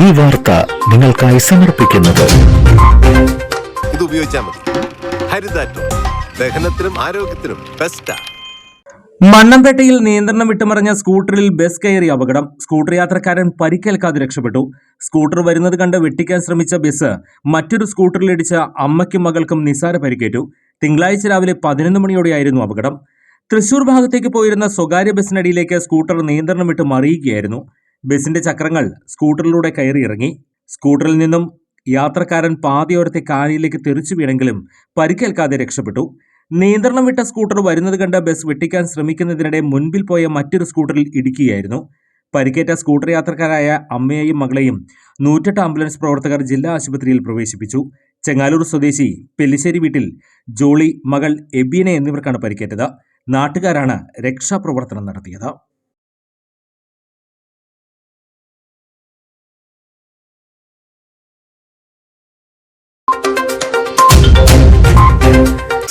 ഈ വാർത്ത നിങ്ങൾക്കായി സമർപ്പിക്കുന്നത്. ഇത് ഉപയോഗിച്ചാൽ മതി. ഹരിതാറ്റോ. ദഹനത്തിനും ആരോഗ്യത്തിനും ബെസ്റ്റാ മണ്ണമ്പേട്ടയിൽ നിയന്ത്രണം വിട്ടുമറിഞ്ഞ സ്കൂട്ടറിൽ ബസ് കയറി അപകടം. സ്കൂട്ടർ യാത്രക്കാരൻ പരിക്കേൽക്കാതെ രക്ഷപ്പെട്ടു. സ്കൂട്ടർ വരുന്നത് കണ്ട് വെട്ടിക്കാൻ ശ്രമിച്ച ബസ് മറ്റൊരു സ്കൂട്ടറിലിടിച്ച അമ്മയ്ക്കും മകൾക്കും നിസാര പരിക്കേറ്റു. തിങ്കളാഴ്ച രാവിലെ പതിനൊന്ന് മണിയോടെയായിരുന്നു അപകടം. തൃശൂർ ഭാഗത്തേക്ക് പോയിരുന്ന സ്വകാര്യ ബസ്സിനടിയിലേക്ക് സ്കൂട്ടർ നിയന്ത്രണം വിട്ട് മറിയുകയായിരുന്നു ബസിന്റെ ചക്രങ്ങൾ സ്കൂട്ടറിലൂടെ കയറി ഇറങ്ങി സ്കൂട്ടറിൽ നിന്നും യാത്രക്കാരൻ പാതയോരത്തെ കാലിലേക്ക് തെറിച്ചു വീണെങ്കിലും പരിക്കേൽക്കാതെ രക്ഷപ്പെട്ടു. നിയന്ത്രണം വിട്ട സ്കൂട്ടർ വരുന്നത് കണ്ട ബസ് വെട്ടിക്കാൻ ശ്രമിക്കുന്നതിനിടെ മുൻപിൽ പോയ മറ്റൊരു സ്കൂട്ടറിൽ ഇടിക്കുകയായിരുന്നു. പരിക്കേറ്റ സ്കൂട്ടർ യാത്രക്കാരായ അമ്മയെയും മകളെയും നൂറ്റെട്ട് ആംബുലൻസ് പ്രവർത്തകർ ജില്ലാ ആശുപത്രിയിൽ പ്രവേശിപ്പിച്ചു. ചെങ്ങാലൂർ സ്വദേശി പെല്ലിശ്ശേരി വീട്ടിൽ ജോളി മകൾ എബീന എന്നിവർക്കാണ് പരിക്കേറ്റത്. നാട്ടുകാരാണ് രക്ഷാപ്രവർത്തനം നടത്തിയത്.